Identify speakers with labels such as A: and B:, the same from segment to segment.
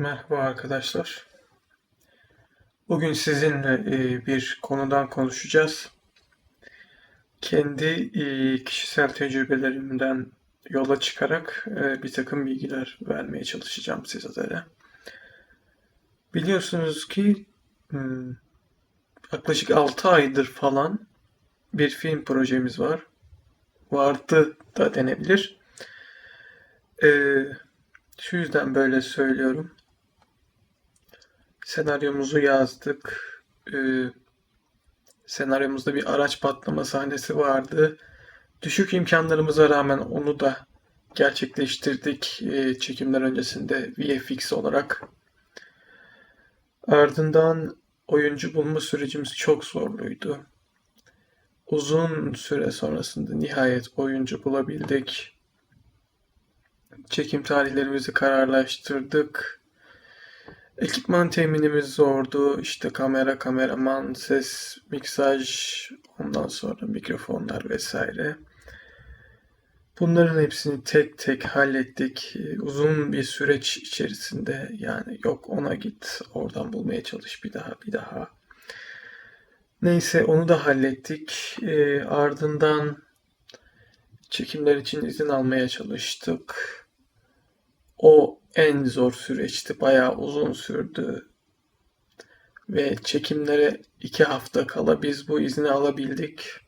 A: Merhaba arkadaşlar. Bugün sizinle e, bir konudan konuşacağız. Kendi e, kişisel tecrübelerimden yola çıkarak e, bir takım bilgiler vermeye çalışacağım sizlere. Biliyorsunuz ki hmm, yaklaşık 6 aydır falan bir film projemiz var. Vardı da denebilir. Şu yüzden böyle söylüyorum senaryomuzu yazdık. Ee, senaryomuzda bir araç patlama sahnesi vardı. Düşük imkanlarımıza rağmen onu da gerçekleştirdik e, çekimler öncesinde VFX olarak. Ardından oyuncu bulma sürecimiz çok zorluydu. Uzun süre sonrasında nihayet oyuncu bulabildik. Çekim tarihlerimizi kararlaştırdık. Ekipman teminimiz zordu. İşte kamera, kameraman, ses, miksaj, ondan sonra mikrofonlar vesaire. Bunların hepsini tek tek hallettik. Uzun bir süreç içerisinde yani yok ona git, oradan bulmaya çalış bir daha, bir daha. Neyse onu da hallettik. E, ardından çekimler için izin almaya çalıştık. O en zor süreçti. Bayağı uzun sürdü. Ve çekimlere iki hafta kala biz bu izni alabildik.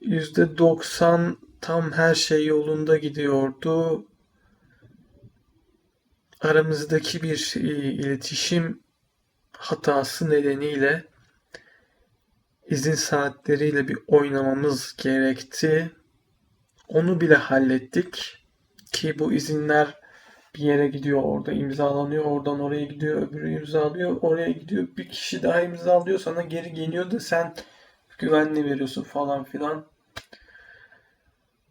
A: %90 tam her şey yolunda gidiyordu. Aramızdaki bir e, iletişim hatası nedeniyle izin saatleriyle bir oynamamız gerekti. Onu bile hallettik ki bu izinler bir yere gidiyor orada imzalanıyor oradan oraya gidiyor öbürü imzalıyor oraya gidiyor bir kişi daha imzalıyor sana geri geliyor da sen güvenli veriyorsun falan filan.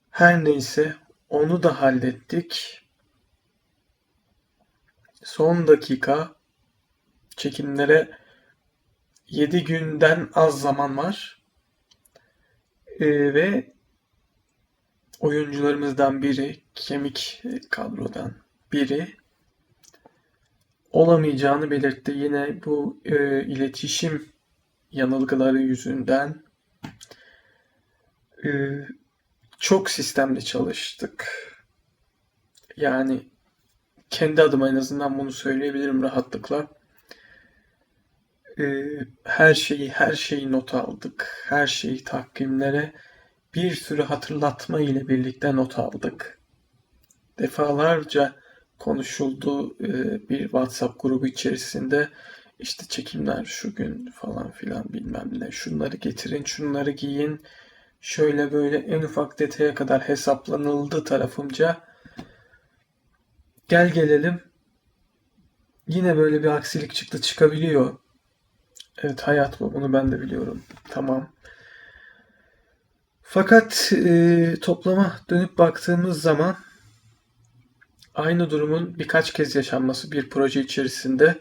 A: Her neyse onu da hallettik. Son dakika çekimlere 7 günden az zaman var. Ee, ve oyuncularımızdan biri, kemik kadrodan biri olamayacağını belirtti. Yine bu e, iletişim yanılgıları yüzünden e, çok sistemli çalıştık. Yani kendi adıma en azından bunu söyleyebilirim rahatlıkla. E, her şeyi her şeyi not aldık. Her şeyi takvimlere bir sürü hatırlatma ile birlikte not aldık. Defalarca konuşuldu e, bir WhatsApp grubu içerisinde işte çekimler şu gün falan filan bilmem ne şunları getirin şunları giyin şöyle böyle en ufak detaya kadar hesaplanıldı tarafımca gel gelelim yine böyle bir aksilik çıktı çıkabiliyor. Evet hayat bu bunu ben de biliyorum. Tamam. Fakat e, toplama dönüp baktığımız zaman aynı durumun birkaç kez yaşanması bir proje içerisinde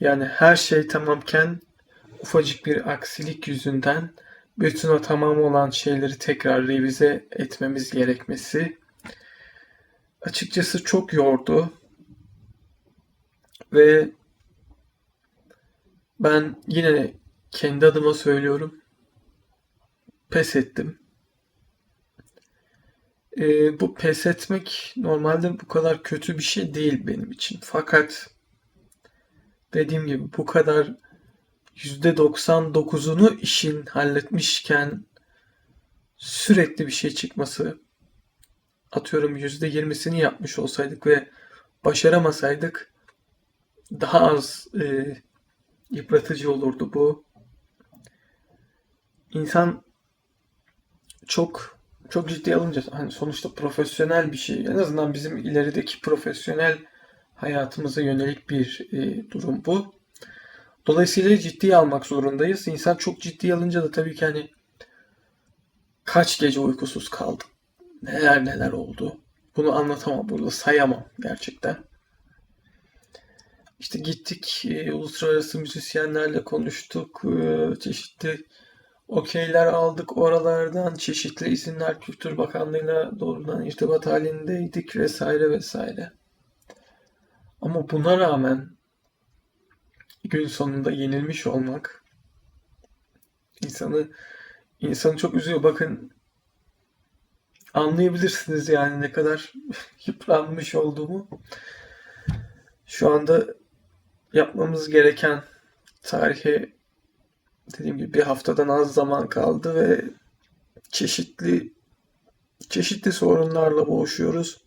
A: yani her şey tamamken ufacık bir aksilik yüzünden bütün o tamam olan şeyleri tekrar revize etmemiz gerekmesi açıkçası çok yordu. Ve ben yine kendi adıma söylüyorum. Pes ettim. E, bu pes etmek normalde bu kadar kötü bir şey değil benim için. Fakat dediğim gibi bu kadar %99'unu işin halletmişken sürekli bir şey çıkması atıyorum %20'sini yapmış olsaydık ve başaramasaydık daha az e, yıpratıcı olurdu bu. İnsan çok çok ciddi alınca hani sonuçta profesyonel bir şey. En azından bizim ilerideki profesyonel hayatımıza yönelik bir e, durum bu. Dolayısıyla ciddiye almak zorundayız. İnsan çok ciddi alınca da tabii ki hani kaç gece uykusuz kaldım. Neler neler oldu. Bunu anlatamam burada sayamam gerçekten. İşte gittik e, uluslararası müzisyenlerle konuştuk. E, çeşitli okeyler aldık oralardan çeşitli izinler Kültür Bakanlığı'yla doğrudan irtibat halindeydik vesaire vesaire. Ama buna rağmen gün sonunda yenilmiş olmak insanı insanı çok üzüyor. Bakın anlayabilirsiniz yani ne kadar yıpranmış olduğumu. Şu anda yapmamız gereken tarihe dediğim gibi bir haftadan az zaman kaldı ve çeşitli çeşitli sorunlarla boğuşuyoruz.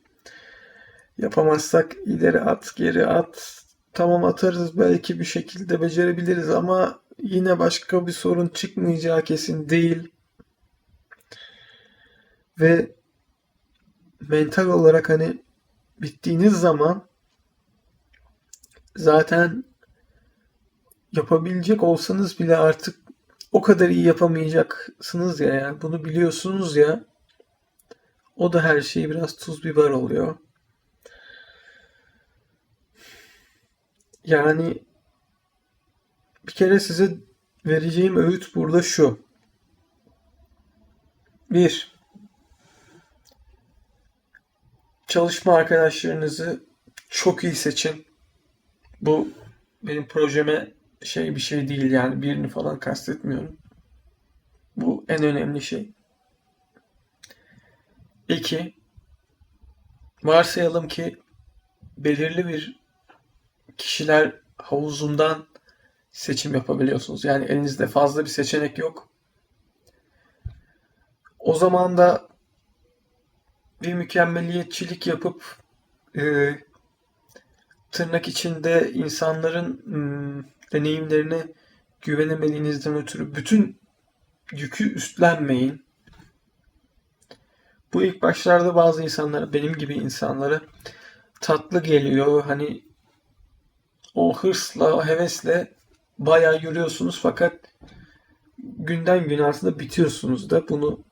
A: Yapamazsak ileri at, geri at. Tamam atarız belki bir şekilde becerebiliriz ama yine başka bir sorun çıkmayacağı kesin değil. Ve mental olarak hani bittiğiniz zaman zaten yapabilecek olsanız bile artık o kadar iyi yapamayacaksınız ya yani bunu biliyorsunuz ya o da her şeyi biraz tuz biber oluyor. Yani bir kere size vereceğim öğüt burada şu. Bir, çalışma arkadaşlarınızı çok iyi seçin. Bu benim projeme şey bir şey değil yani birini falan kastetmiyorum. Bu en önemli şey. İki, varsayalım ki belirli bir kişiler havuzundan seçim yapabiliyorsunuz. Yani elinizde fazla bir seçenek yok. O zaman da bir mükemmeliyetçilik yapıp e, tırnak içinde insanların hmm, deneyimlerine güvenemediğinizden ötürü bütün yükü üstlenmeyin. Bu ilk başlarda bazı insanlara, benim gibi insanlara tatlı geliyor. Hani o hırsla, o hevesle bayağı yürüyorsunuz fakat günden gün aslında bitiyorsunuz da bunu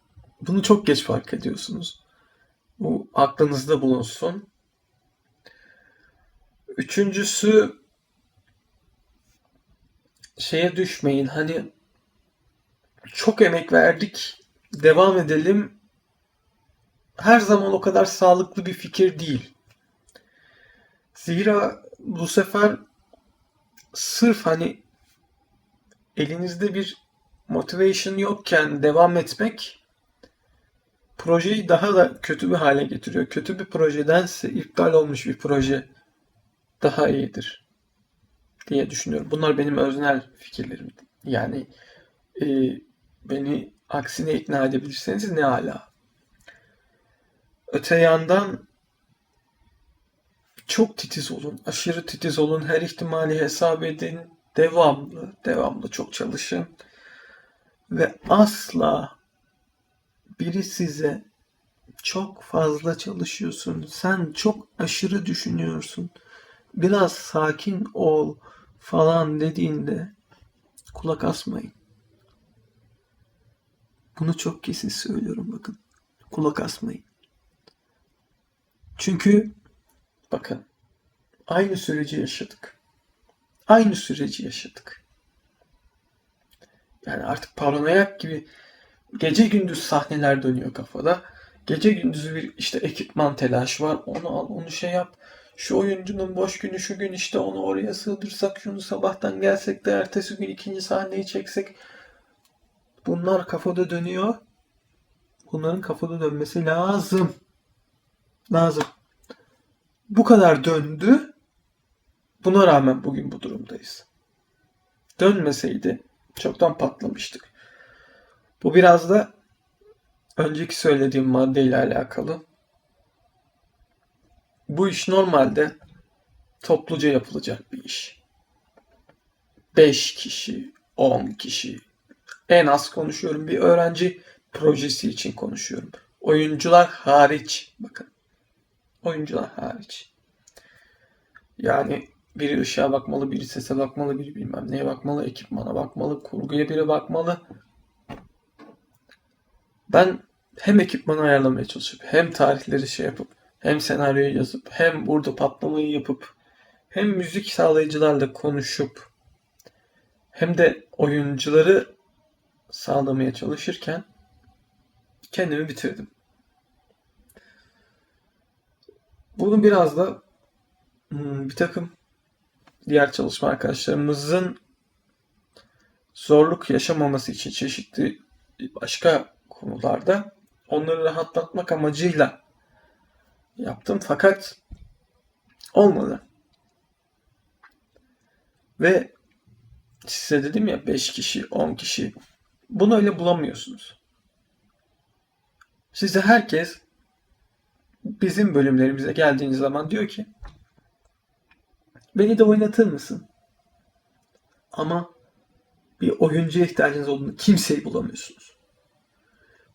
A: bunu çok geç fark ediyorsunuz. Bu aklınızda bulunsun. Üçüncüsü şeye düşmeyin. Hani çok emek verdik. Devam edelim. Her zaman o kadar sağlıklı bir fikir değil. Zira bu sefer sırf hani elinizde bir motivation yokken devam etmek projeyi daha da kötü bir hale getiriyor. Kötü bir projedense iptal olmuş bir proje daha iyidir diye düşünüyorum. Bunlar benim öznel fikirlerim. Yani e, beni aksine ikna edebilirseniz ne ala. Öte yandan çok titiz olun, aşırı titiz olun, her ihtimali hesap edin, devamlı, devamlı çok çalışın ve asla biri size çok fazla çalışıyorsun, sen çok aşırı düşünüyorsun, biraz sakin ol falan dediğinde kulak asmayın. Bunu çok kesin söylüyorum bakın. Kulak asmayın. Çünkü bakın aynı süreci yaşadık. Aynı süreci yaşadık. Yani artık paranoyak gibi gece gündüz sahneler dönüyor kafada. Gece gündüz bir işte ekipman telaşı var. Onu al, onu şey yap. Şu oyuncunun boş günü şu gün işte onu oraya sığdırsak, şunu sabahtan gelsek de ertesi gün ikinci sahneyi çeksek. Bunlar kafada dönüyor. Bunların kafada dönmesi lazım. Lazım. Bu kadar döndü. Buna rağmen bugün bu durumdayız. Dönmeseydi çoktan patlamıştık. Bu biraz da önceki söylediğim maddeyle alakalı. Bu iş normalde topluca yapılacak bir iş. 5 kişi, 10 kişi. En az konuşuyorum. Bir öğrenci projesi için konuşuyorum. Oyuncular hariç. Bakın. Oyuncular hariç. Yani biri ışığa bakmalı, biri sese bakmalı, biri bilmem neye bakmalı, ekipmana bakmalı, kurguya biri bakmalı. Ben hem ekipmanı ayarlamaya çalışıp hem tarihleri şey yapıp hem senaryoyu yazıp hem burada patlamayı yapıp hem müzik sağlayıcılarla konuşup hem de oyuncuları sağlamaya çalışırken kendimi bitirdim. Bunu biraz da hmm, bir takım diğer çalışma arkadaşlarımızın zorluk yaşamaması için çeşitli başka konularda onları rahatlatmak amacıyla yaptım fakat olmadı. Ve size dedim ya 5 kişi, 10 kişi bunu öyle bulamıyorsunuz. Size herkes bizim bölümlerimize geldiğiniz zaman diyor ki beni de oynatır mısın? Ama bir oyuncuya ihtiyacınız olduğunu kimseyi bulamıyorsunuz.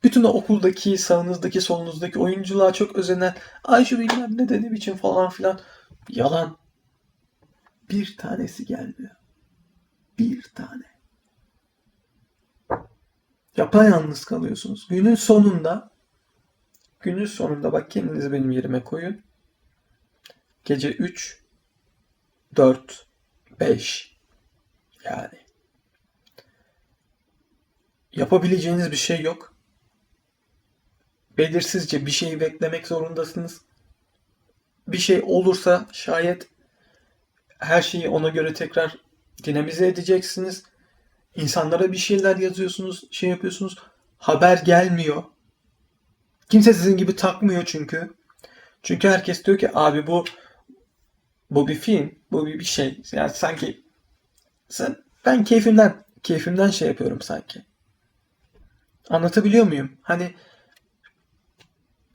A: Bütün o okuldaki, sağınızdaki, solunuzdaki oyunculuğa çok özenen ay şu bilmem ne de ne falan filan yalan. Bir tanesi gelmiyor. Bir tane. Yapayalnız kalıyorsunuz. Günün sonunda günün sonunda bak kendinizi benim yerime koyun. Gece 3 4 5 yani yapabileceğiniz bir şey yok. Belirsizce bir şeyi beklemek zorundasınız. Bir şey olursa şayet her şeyi ona göre tekrar dinamize edeceksiniz. İnsanlara bir şeyler yazıyorsunuz, şey yapıyorsunuz. Haber gelmiyor. Kimse sizin gibi takmıyor çünkü. Çünkü herkes diyor ki abi bu bu bir film, bu bir, bir şey. Yani sanki sen ben keyfimden keyfimden şey yapıyorum sanki. Anlatabiliyor muyum? Hani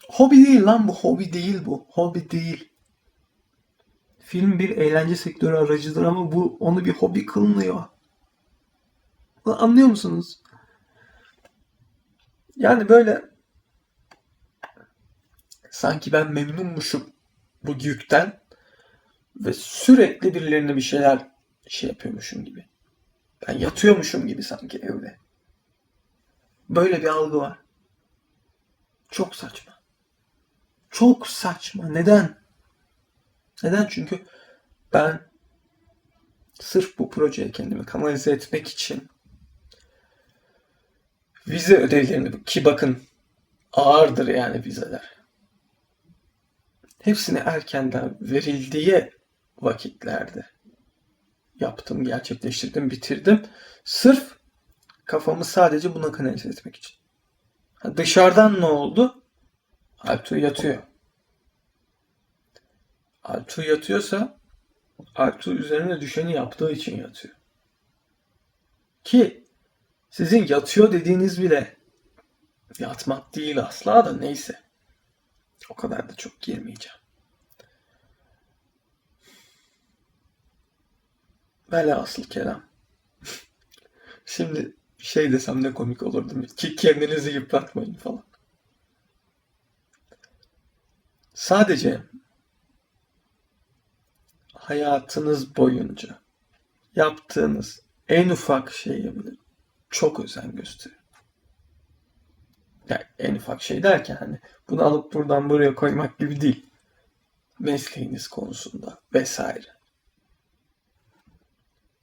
A: hobi değil lan bu hobi değil bu. Hobi değil. Film bir eğlence sektörü aracıdır ama bu onu bir hobi kılmıyor. Anlıyor musunuz? Yani böyle sanki ben memnunmuşum bu yükten ve sürekli birilerine bir şeyler şey yapıyormuşum gibi. Ben yatıyormuşum gibi sanki evde. Böyle bir algı var. Çok saçma. Çok saçma. Neden? Neden? Çünkü ben sırf bu projeye kendimi kanalize etmek için vize ödevlerini ki bakın ağırdır yani vizeler. Hepsini erkenden verildiği vakitlerde yaptım, gerçekleştirdim, bitirdim. Sırf kafamı sadece buna kanalize etmek için. Dışarıdan ne oldu? Altuğ yatıyor. Altuğ yatıyorsa Altuğ üzerine düşeni yaptığı için yatıyor. Ki sizin yatıyor dediğiniz bile yatmak değil asla da neyse. O kadar da çok girmeyeceğim. Velhasıl kelam. Şimdi şey desem ne komik olurdu. Ki kendinizi yıpratmayın falan. Sadece hayatınız boyunca yaptığınız en ufak şeye bile çok özen gösterin. Yani en ufak şey derken hani bunu alıp buradan buraya koymak gibi değil. Mesleğiniz konusunda vesaire.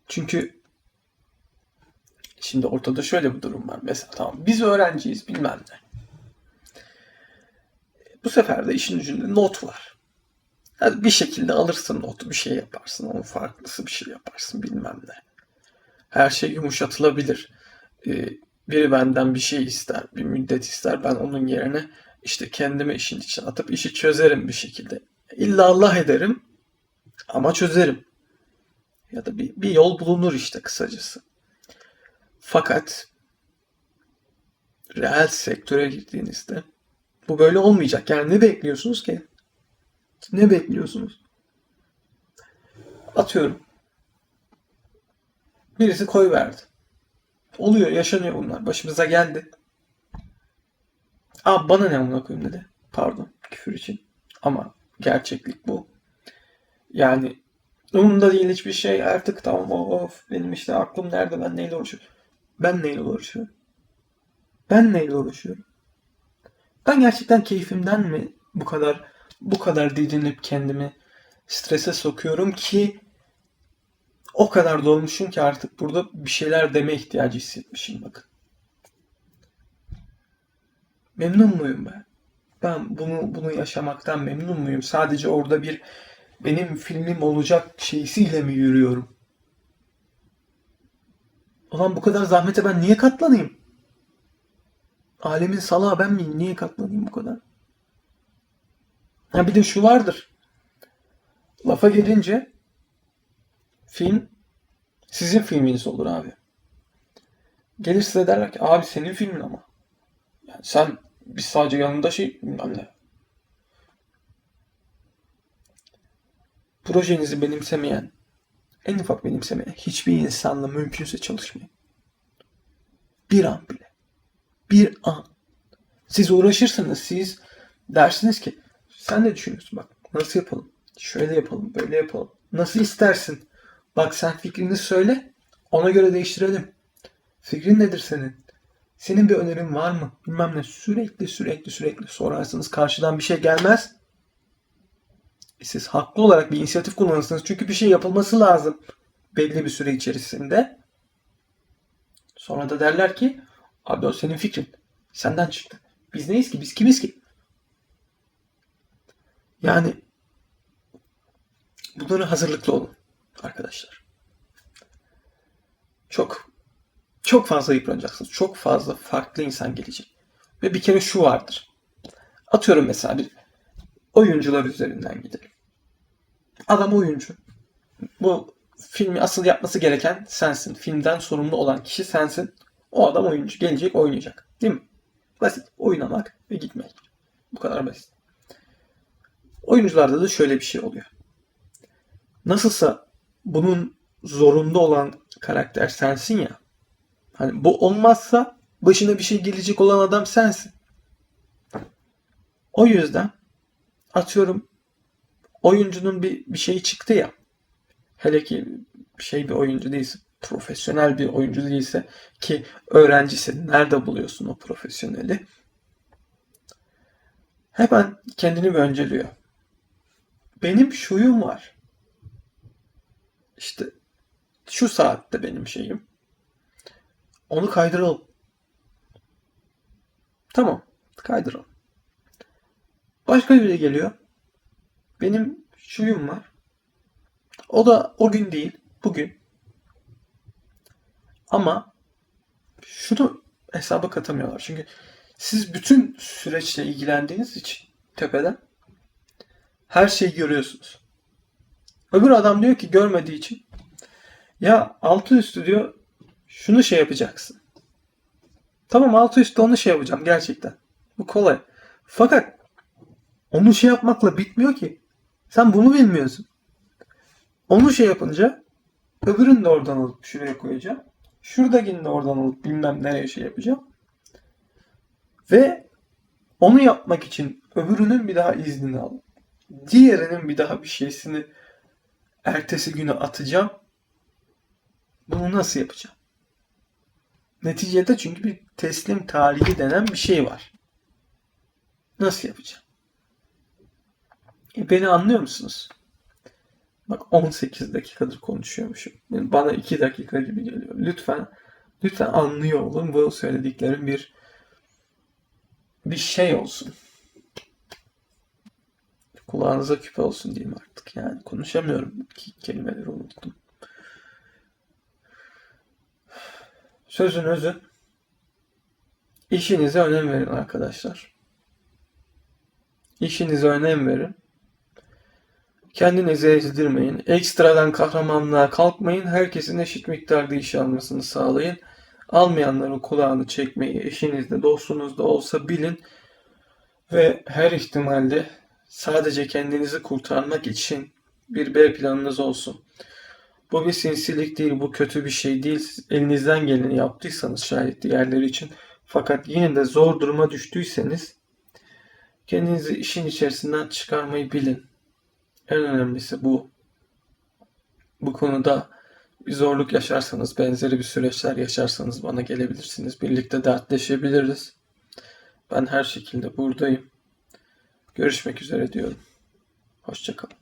A: Çünkü şimdi ortada şöyle bir durum var. Mesela tamam biz öğrenciyiz bilmem ne. Bu sefer de işin ucunda not var. Yani bir şekilde alırsın notu, bir şey yaparsın, onun farklısı bir şey yaparsın bilmem ne. Her şey yumuşatılabilir. Ee, biri benden bir şey ister, bir müddet ister. Ben onun yerine işte kendimi işin içine atıp işi çözerim bir şekilde. İlla Allah ederim ama çözerim. Ya da bir, bir yol bulunur işte kısacası. Fakat reel sektöre girdiğinizde bu böyle olmayacak. Yani ne bekliyorsunuz ki? Ne bekliyorsunuz? Atıyorum. Birisi koy verdi. Oluyor, yaşanıyor bunlar. Başımıza geldi. Aa bana ne amına koyayım dedi. Pardon küfür için. Ama gerçeklik bu. Yani umurumda değil hiçbir şey. Artık tamam of benim işte aklım nerede ben neyle uğraşıyorum. Ben neyle uğraşıyorum? Ben neyle uğraşıyorum? Ben gerçekten keyfimden mi bu kadar bu kadar didinip kendimi strese sokuyorum ki o kadar dolmuşum ki artık burada bir şeyler deme ihtiyacı hissetmişim bakın. Memnun muyum ben? Ben bunu bunu yaşamaktan memnun muyum? Sadece orada bir benim filmim olacak şeysiyle mi yürüyorum? Ulan bu kadar zahmete ben niye katlanayım? Alemin salağı ben miyim? Niye katlanayım bu kadar? Ha bir de şu vardır. Lafa gelince film sizin filminiz olur abi. Gelir size derler ki abi senin filmin ama. Yani sen biz sadece yanında şey bilmem ne. Projenizi benimsemeyen, en ufak benimsemeyen hiçbir insanla mümkünse çalışmayın. Bir an bile. Bir an. Siz uğraşırsınız, siz dersiniz ki sen ne düşünüyorsun bak nasıl yapalım? Şöyle yapalım, böyle yapalım. Nasıl istersin? Bak sen fikrini söyle, ona göre değiştirelim. Fikrin nedir senin? Senin bir önerin var mı? Bilmem ne. Sürekli sürekli sürekli sorarsınız. Karşıdan bir şey gelmez. E siz haklı olarak bir inisiyatif kullanırsınız. Çünkü bir şey yapılması lazım. Belli bir süre içerisinde. Sonra da derler ki abi o senin fikrin. Senden çıktı. Biz neyiz ki? Biz kimiz ki? Yani bunlara hazırlıklı olun arkadaşlar. Çok çok fazla yıpranacaksınız. Çok fazla farklı insan gelecek. Ve bir kere şu vardır. Atıyorum mesela bir oyuncular üzerinden gidelim. Adam oyuncu. Bu filmi asıl yapması gereken sensin. Filmden sorumlu olan kişi sensin. O adam oyuncu. Gelecek oynayacak. Değil mi? Basit. Oynamak ve gitmek. Bu kadar basit. Oyuncularda da şöyle bir şey oluyor. Nasılsa bunun zorunda olan karakter sensin ya. Hani bu olmazsa başına bir şey gelecek olan adam sensin. O yüzden atıyorum oyuncunun bir, bir şeyi çıktı ya. Hele ki şey bir oyuncu değilse, profesyonel bir oyuncu değilse ki öğrencisin nerede buluyorsun o profesyoneli? Hemen kendini önceliyor. Benim şuyum var. İşte şu saatte benim şeyim. Onu kaydıralım. Tamam. Kaydıralım. Başka biri geliyor. Benim şuyum var. O da o gün değil. Bugün. Ama şunu hesaba katamıyorlar. Çünkü siz bütün süreçle ilgilendiğiniz için tepeden her şeyi görüyorsunuz. Öbür adam diyor ki görmediği için ya altı üstü diyor şunu şey yapacaksın. Tamam altı üstü onu şey yapacağım gerçekten. Bu kolay. Fakat onu şey yapmakla bitmiyor ki. Sen bunu bilmiyorsun. Onu şey yapınca öbürünü de oradan alıp şuraya koyacağım. Şuradakini de oradan alıp bilmem nereye şey yapacağım. Ve onu yapmak için öbürünün bir daha iznini alıp diğerinin bir daha bir şeysini ertesi güne atacağım. Bunu nasıl yapacağım? Neticede çünkü bir teslim tarihi denen bir şey var. Nasıl yapacağım? E beni anlıyor musunuz? Bak 18 dakikadır konuşuyormuşum. Yani bana 2 dakika gibi geliyor. Lütfen lütfen anlıyor olun bu söylediklerim bir bir şey olsun. Kulağınıza küpe olsun diyeyim artık. Yani konuşamıyorum. Kelimeleri unuttum. Sözün özü işinize önem verin arkadaşlar. İşinize önem verin. Kendinizi ezdirmeyin. Ekstradan kahramanlığa kalkmayın. Herkesin eşit miktarda iş almasını sağlayın. Almayanların kulağını çekmeyi eşinizde, dostunuzda olsa bilin. Ve her ihtimalle sadece kendinizi kurtarmak için bir B planınız olsun. Bu bir sinsilik değil, bu kötü bir şey değil. Siz elinizden geleni yaptıysanız şayet diğerleri için fakat yine de zor duruma düştüyseniz kendinizi işin içerisinden çıkarmayı bilin. En önemlisi bu. Bu konuda bir zorluk yaşarsanız, benzeri bir süreçler yaşarsanız bana gelebilirsiniz. Birlikte dertleşebiliriz. Ben her şekilde buradayım. Görüşmek üzere diyorum. Hoşçakalın.